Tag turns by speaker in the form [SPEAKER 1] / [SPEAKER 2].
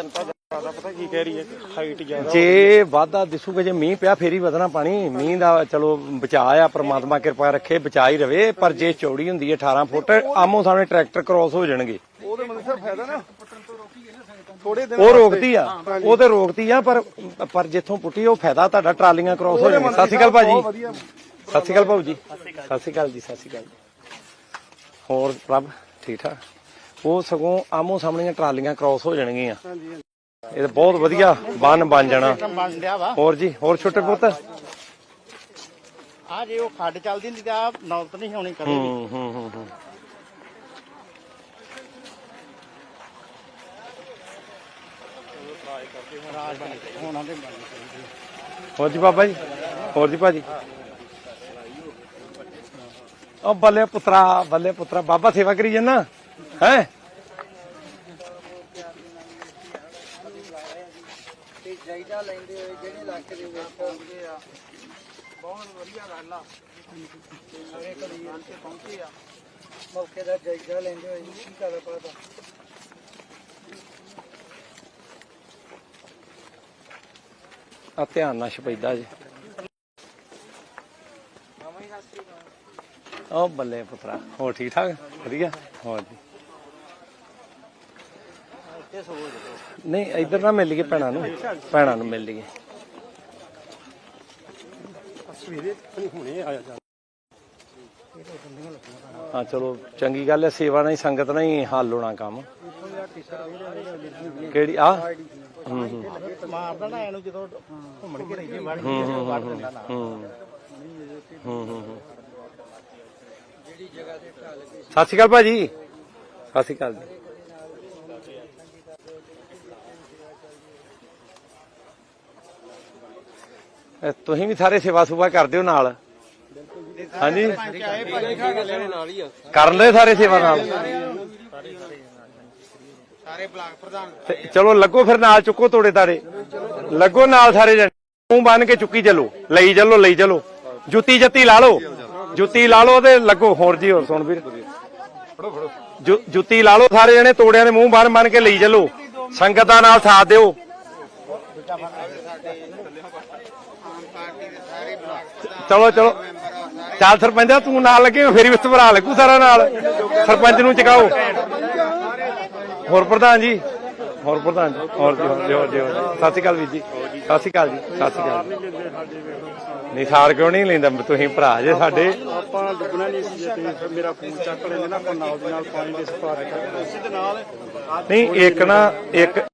[SPEAKER 1] ਚਿੰਤਾ ਜ਼ਿਆਦਾ ਪਤਾ ਕੀ ਕਹਿ ਰਹੀ ਹੈ ਹਾਈਟ ਜ਼ਿਆਦਾ
[SPEAKER 2] ਜੇ ਵਾਧਾ ਦਿਸੂਗਾ ਜੇ ਮੀਂਹ ਪਿਆ ਫੇਰ ਹੀ ਵਧਣਾ ਪਾਣੀ। ਮੀਂਹ ਦਾ ਚਲੋ ਬਚਾ ਆ ਪ੍ਰਮਾਤਮਾ ਕਿਰਪਾ ਰੱਖੇ ਬਚਾ ਹੀ ਰਵੇ ਪਰ ਜੇ ਚੌੜੀ ਹੁੰਦੀ ਹੈ 18 ਫੁੱਟ ਆਮੋ ਸਾਹਮਣੇ ਟਰੈਕਟਰ ਕ੍ਰਾਸ ਹੋ ਜਾਣਗੇ।
[SPEAKER 1] ਉਹਦੇ ਮਤਲਬ ਸਰ ਫਾਇਦਾ ਨਾ ਥੋੜੇ ਦਿਨ
[SPEAKER 2] ਉਹ ਰੋਕਦੀ ਆ ਉਹ ਤੇ ਰੋਕਦੀ ਆ ਪਰ ਪਰ ਜਿੱਥੋਂ ਪੁੱਟੀ ਉਹ ਫਾਇਦਾ ਤੁਹਾਡਾ ਟਰਾਲੀਆਂ ਕ੍ਰਾਸ ਹੋ ਜਾਣਗੀਆਂ। ਸਤਿ ਸ਼੍ਰੀ ਅਕਾਲ ਭਾਜੀ। ਸਤਿ ਸ਼੍ਰੀ ਅਕਾਲ ਭਾਊ ਜੀ। ਸਤਿ ਸ਼੍ਰੀ ਅਕਾਲ ਜੀ ਸਤਿ ਸ਼੍ਰੀ ਅਕਾਲ ਹੋਰ ਪ੍ਰਭ ਠੀਕ ਠਾਕ? ਉਹ ਸਗੋਂ ਆਮੋ ਸਾਹਮਣੇ ਟਰਾਲੀਆਂ ਕ੍ਰਾਸ ਹੋ ਜਾਣਗੀਆਂ। ਇਹ ਤਾਂ ਬਹੁਤ ਵਧੀਆ ਬੰਨ ਬਣ ਜਾਣਾ।
[SPEAKER 3] ਬਣ ਡਿਆ ਵਾ।
[SPEAKER 2] ਹੋਰ ਜੀ ਹੋਰ ਛੋਟੇ ਪੁੱਤ?
[SPEAKER 3] ਆ ਜੇ ਉਹ ਖੱਡ ਚੱਲਦੀ ਹੁੰਦੀ ਤਾਂ ਆਹ ਨੌਬਤ ਨਹੀਂ ਹੋਣੀ ਕਦੇ ਵੀ।
[SPEAKER 2] ਹੂੰ ਹੂੰ ਹੂੰ ਹੂੰ।
[SPEAKER 3] ਰਾਜ ਹੋਣਾ ਦੇ ਬਣਨੀ ਚਾਹੀਦੀ
[SPEAKER 2] ਹੋਰ ਜੀ ਬਾਬਾ ਜੀ ਹੋਰ ਜੀ ਭਾਜੀ। ਉਹ ਬੱਲੇ ਪੁੱਤਰਾ ਬੱਲੇ ਪੁੱਤਰਾ ਬਾਬਾ ਸੇਵਾ ਕਰੀ ਜੰਨਾ ਹੈ?
[SPEAKER 3] ਤੇ ਜਾਇਦਾ ਲੈਂਦੇ ਹੋਏ ਜਿਹੜੇ ਇਲਾਕੇ ਦੇ ਵਿੱਚ ਪਹੁੰਚੇ ਆ
[SPEAKER 1] ਬਹੁਤ ਵਧੀਆ ਗੱਲ ਆ।
[SPEAKER 3] ਸਾਰੇ ਕਲੀਆਂ ਤੇ ਪਹੁੰਚੇ ਆ। ਮੌਕੇ ਦਾ ਜਾਇਦਾ ਲੈਂਦੇ ਹੋਏ ਕੀ ਕਰ ਪਾਦਾ
[SPEAKER 2] ਆ ਧਿਆਨ ਨਾਲ ਛਪੈਦਾ ਜੀ। ਉਹ ਬੱਲੇ ਪੁੱਤਰਾ ਹੋਰ ਠੀਕ ਠਾਕ? ਵਧੀਆ? ਹੋਰ ਜੀ। ਨਹੀਂ ਇੱਧਰ ਨਾ ਮਿਲ ਗਏ ਭੈਣਾਂ ਨੂੰ। ਭੈਣਾਂ ਨੂੰ ਮਿਲ
[SPEAKER 1] ਗਏ
[SPEAKER 2] ਹਾਂ ਚਲੋ ਚੰਗੀ ਗੱਲ ਹੈ ਸੇਵਾ ਨਾਲ ਹੀ ਸੰਗਤ ਨਾਲ ਹੀ ਹੱਲ ਹੋਣਾ ਕੰਮ। ਕਿਹੜੀ ਆ? ਹੂੰ ਹੂੰ।
[SPEAKER 3] ਮਾਰਦਾ ਨਾ ਇਹਨੂੰ ਜਦੋਂ ਘੁੰਮਣ ਕੇ ਰਹੀ ਵੜ
[SPEAKER 2] ਹੂੰ, ਹੂੰ, ਹੂੰ। ਹੂੰ ਹੂੰ ਹੂੰ। ਸਤਿ ਸ਼੍ਰੀ ਅਕਾਲ ਭਾਜੀ। ਸਤਿ ਸ਼੍ਰੀ ਅਕਾਲ ਜੀ। ਤੁਸੀਂ ਵੀ ਸਾਰੇ ਸੇਵਾ ਸੁਭਾ ਕਰਦੇ ਹੋ ਨਾਲ? ਹਾਂਜੀ? ਕਰਨ ਲੈ ਸਾਰੇ ਸੇਵਾ ਨਾਲ?
[SPEAKER 3] ਸਾਰੇ ਬਲਾਕ ਪ੍ਰਧਾਨ।
[SPEAKER 2] ਚਲੋ ਲੱਗੋ ਫਿਰ ਨਾਲ ਚੁੱਕੋ ਤੋੜੇ ਤਾੜੇ। ਲੱਗੋ ਨਾਲ ਸਾਰੇ ਜਣੇ। ਮੂੰਹ ਬੰਨ ਕੇ ਚੁੱਕੀ ਚੱਲੋ। ਲਈ ਚੱਲੋ ਲਈ ਚੱਲੋ। ਜੁੱਤੀ ਜੱਤੀ ਲਾ ਲਓ। ਜੁੱਤੀ ਲਾ ਲਓ ਤੇ ਲੱਗੋ। ਹੋਰ ਜੀ ਹੋਰ ਸੁਣ ਵੀਰ। ਜੁੱਤੀ ਲਾ ਲਓ ਸਾਰੇ ਜਣੇ ਤੋੜਿਆਂ ਦੇ ਮੂੰਹ ਬੰਨ ਬੰਨ ਕੇ ਲਈ ਚੱਲੋ। ਸੰਗਤ ਦਾ ਨਾਲ ਸਾਥ ਦਿਓ
[SPEAKER 3] ਆਮ ਪਾਰਟੀ ਦੇ ਸਾਰੇ ਬਲਾਕ ਪ੍ਰਧਾਨ
[SPEAKER 2] ਚਲੋ ਚਲੋ। ਚੱਲ ਸਰਪੰਚਾ ਤੂੰ ਨਾਲ ਲੱਗੇ ਫੇਰ ਵੀ ਭਰਾ ਲੱਗੂ ਸਾਰਾ ਨਾਲ। ਸਰਪੰਚ ਨੂੰ ਚਕਾਓ। ਹੋਰ ਪ੍ਰਧਾਨ ਜੀ? ਹੋਰ ਪ੍ਰਧਾਨ ਜੀ ਹੋਰ ਜੀ ਹੋਰ ਜੀ ਹੋਰ ਜੀ। ਸਤਿ ਸ਼੍ਰੀ ਅਕਾਲ ਵੀਰ ਜੀ। ਸਤਿ ਸ਼੍ਰੀ ਅਕਾਲ ਜੀ ਸਤਿ ਸ਼੍ਰੀ ਅਕਾਲ ਨਹੀਂ ਸਾਰ ਕਿਉਂ ਨਹੀਂ ਲੈਂਦਾ? ਤੁਸੀਂ ਭਰਾ ਜੇ ਸਾਡੇ।
[SPEAKER 1] ਆਪਾਂ ਡੁੱਬਣਾ ਨਹੀਂ ਸੀ ਜੇ ਮੇਰਾ ਫੋਨ ਚੱਕ ਲੈਂਦੇ ਨਾ ਆਪਾਂ ਨਾਲ ਦੀ ਨਾਲ ਪਾਣੀ ਦੇ ਸਪਾਰ ਕਰਦੇ ਇਸੇ ਦੇ ਨਾਲ
[SPEAKER 2] ਨਹੀਂ ਇੱਕ ਨਾ ਇੱਕ